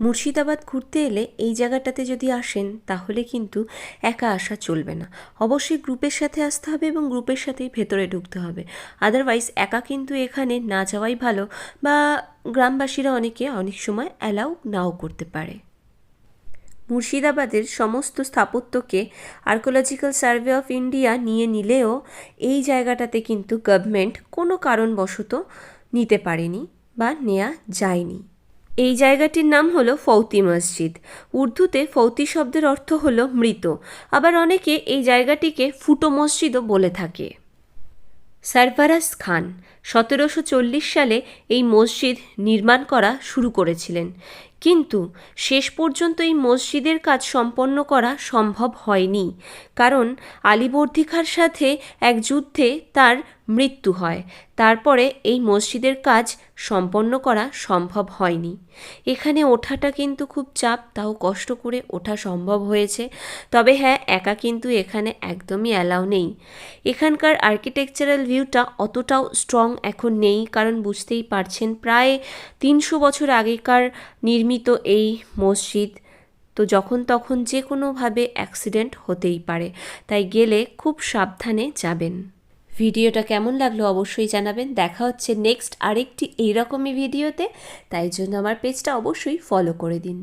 মুর্শিদাবাদ ঘুরতে এলে এই জায়গাটাতে যদি আসেন, তাহলে কিন্তু একা আসা চলবে না। অবশ্যই গ্রুপের সাথে আসতে হবে এবং গ্রুপের সাথেই ভেতরে ঢুকতে হবে। আদারওয়াইজ একা কিন্তু এখানে না যাওয়াই ভালো বা গ্রামবাসীরা অনেকে অনেক সময় অ্যালাউ নাও করতে পারে। মুর্শিদাবাদের সমস্ত স্থাপত্যকে আর্কোলজিক্যাল সার্ভে অফ ইন্ডিয়া নিয়ে নিলেও এই জায়গাটাতে কিন্তু গভর্নমেন্ট কোনো কারণবশত নিতে পারেনি বা নেওয়া যায়নি। এই জায়গাটির নাম হলো ফৌতি মসজিদ। উর্দুতে ফৌতি শব্দের অর্থ হলো মৃত। আবার অনেকে এই জায়গাটিকে ফুটো মসজিদও বলে থাকে। সারফারাজ খান সতেরোশো চল্লিশ সালে এই মসজিদ নির্মাণ করা শুরু করেছিলেন। কিন্তু শেষ পর্যন্ত এই মসজিদের কাজ সম্পন্ন করা সম্ভব হয়নি, কারণ আলীবর্দী সাথে এক যুদ্ধে তার মৃত্যু হয়। তারপরে এই মসজিদের কাজ সম্পন্ন করা সম্ভব হয়নি। এখানে ওঠাটা কিন্তু খুব চাপ, তাও কষ্ট করে ওঠা সম্ভব হয়েছে। তবে হ্যাঁ একা কিন্তু এখানে একদমই অ্যালাউ নেই। এখানকার আর্কিটেকচারাল ভিউটা অতটাও স্ট্রং এখন নেই, কারণ বুঝতেই পারছেন, প্রায় তিনশো বছর আগেকার নির্মিত এই মসজিদ তো যখন তখন যে কোনোভাবে অ্যাক্সিডেন্ট হতেই পারে। তাই গেলে খুব সাবধানে যাবেন। ভিডিওটা কেমন লাগল অবশ্যই জানাবেন। দেখা হচ্ছে নেক্সট আরেকটি এইরকমই ভিডিওতে। তাই জন্য আমার পেজটা অবশ্যই ফলো করে দিন।